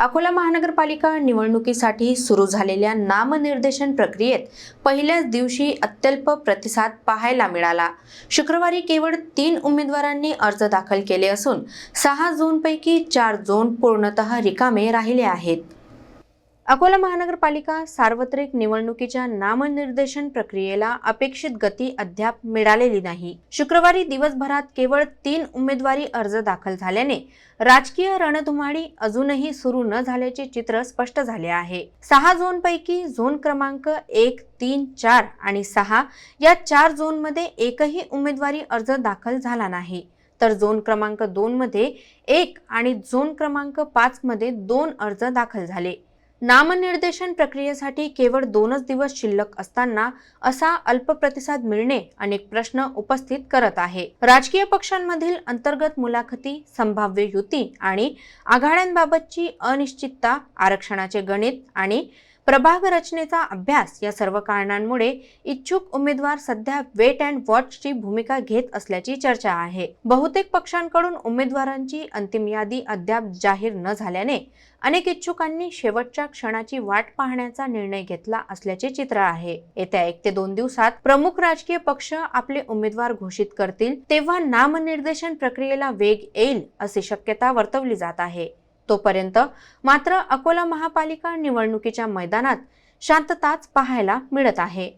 अकोला महानगरपालिका निवडणुकीसाठी सुरू झालेल्या नामनिर्देशन प्रक्रियेत पहिल्याच दिवशी अत्यल्प प्रतिसाद पाहायला मिळाला. शुक्रवारी केवळ तीन उमेदवारांनी अर्ज दाखल केले असून सहा झोनपैकी चार झोन पूर्णतः रिकामे राहिले आहेत. अकोला महानगरपालिका सार्वत्रिक निवडणुकीच्या नामनिर्देशन प्रक्रियेला अपेक्षित गती अद्याप मिळालेली नाही. शुक्रवारी दिवसभरात केवळ तीन उमेदवारी अर्ज दाखल झाल्याने राजकीय रणधुमाडी अजूनही सुरू न झाल्याचे चित्र स्पष्ट झाले आहे. सहा झोनपैकी झोन क्रमांक एक तीन चार आणि सहा या चार झोनमध्ये एकही उमेदवारी अर्ज दाखल झाला नाही. तर झोन क्रमांक दोनमध्ये एक आणि झोन क्रमांक पाचमध्ये दोन अर्ज दाखल झाले. नामनिर्देशन प्रक्रियेसाठी केवळ दोनच दिवस शिल्लक असताना असा अल्प प्रतिसाद मिळणे अनेक प्रश्न उपस्थित करत आहे. राजकीय पक्षांमधील अंतर्गत मुलाखती संभाव्य युती आणि आघाड्यांबाबतची अनिश्चितता आरक्षणाचे गणित आणि प्रभाग रचनेचा अभ्यास या सर्व कारणांमुळे इच्छुक उमेदवार सध्या वेट अँड वॉचची भूमिका घेत असल्याची चर्चा आहे. बहुतेक पक्षांकडून उमेदवारांची अंतिम यादी अद्याप जाहीर न झाल्याने अनेक इच्छुकांनी शेवटच्या क्षणाची वाट पाहण्याचा निर्णय घेतला असल्याचे चित्र आहे. येत्या एक ते दोन दिवसात प्रमुख राजकीय पक्ष आपले उमेदवार घोषित करतील तेव्हा नामनिर्देशन प्रक्रियेला वेग येईल अशी शक्यता वर्तवली जात आहे. तोपर्यंत मात्र अकोला महापालिका निवडणुकीच्या मैदानात शांतताच पाहायला मिळत आहे.